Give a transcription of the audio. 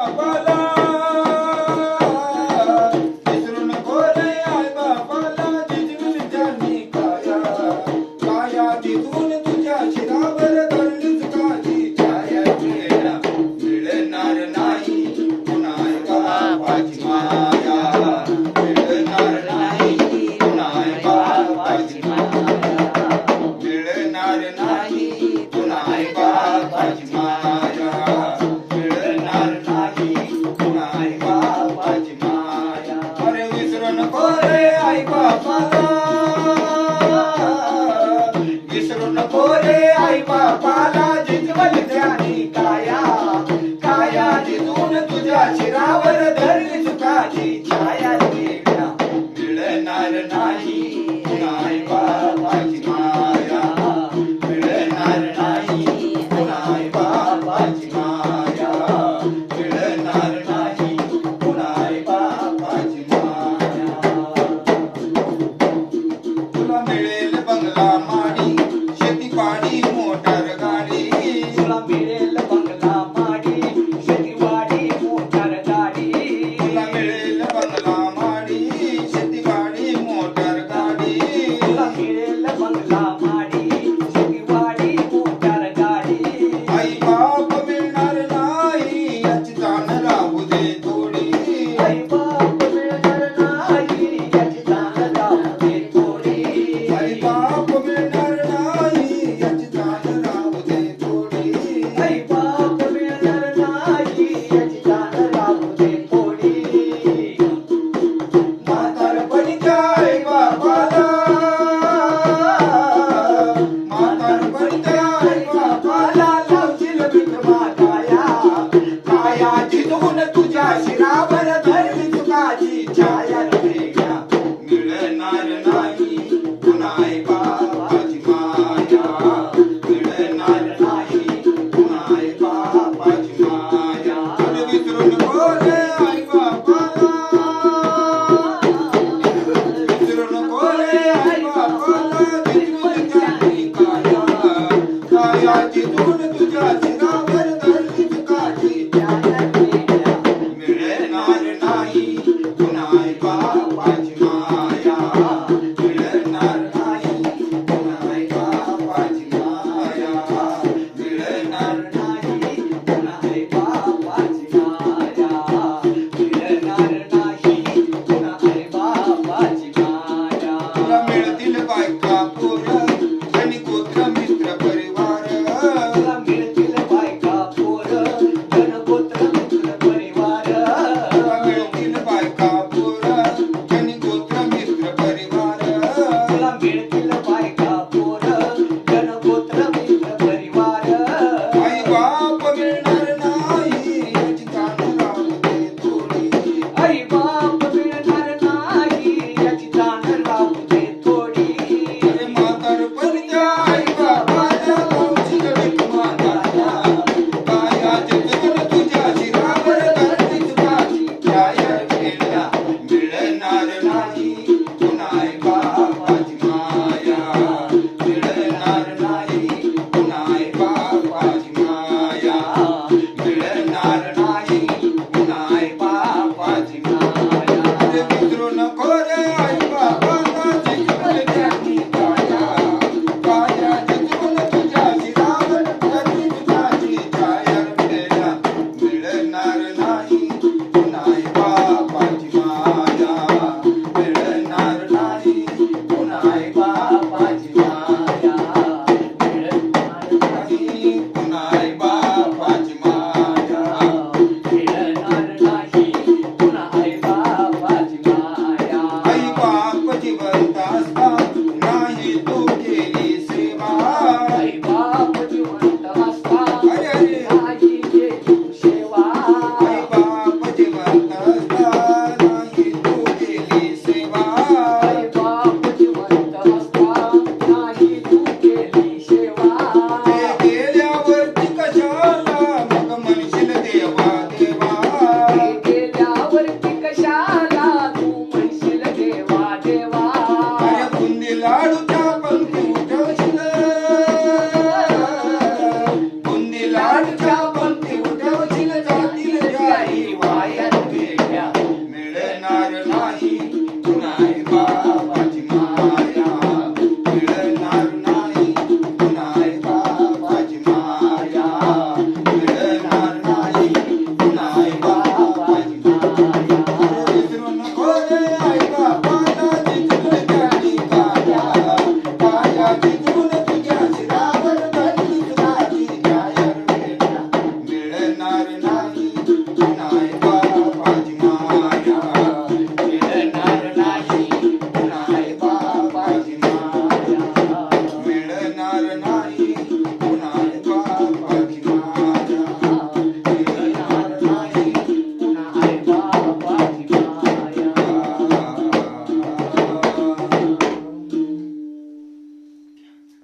Agora नको रे आई बापाला विसरू नको रे आई काया काया जिजून तुझ्या शिरावर धरली सुखाची 啊！嘟嘟嘟嘟嘟！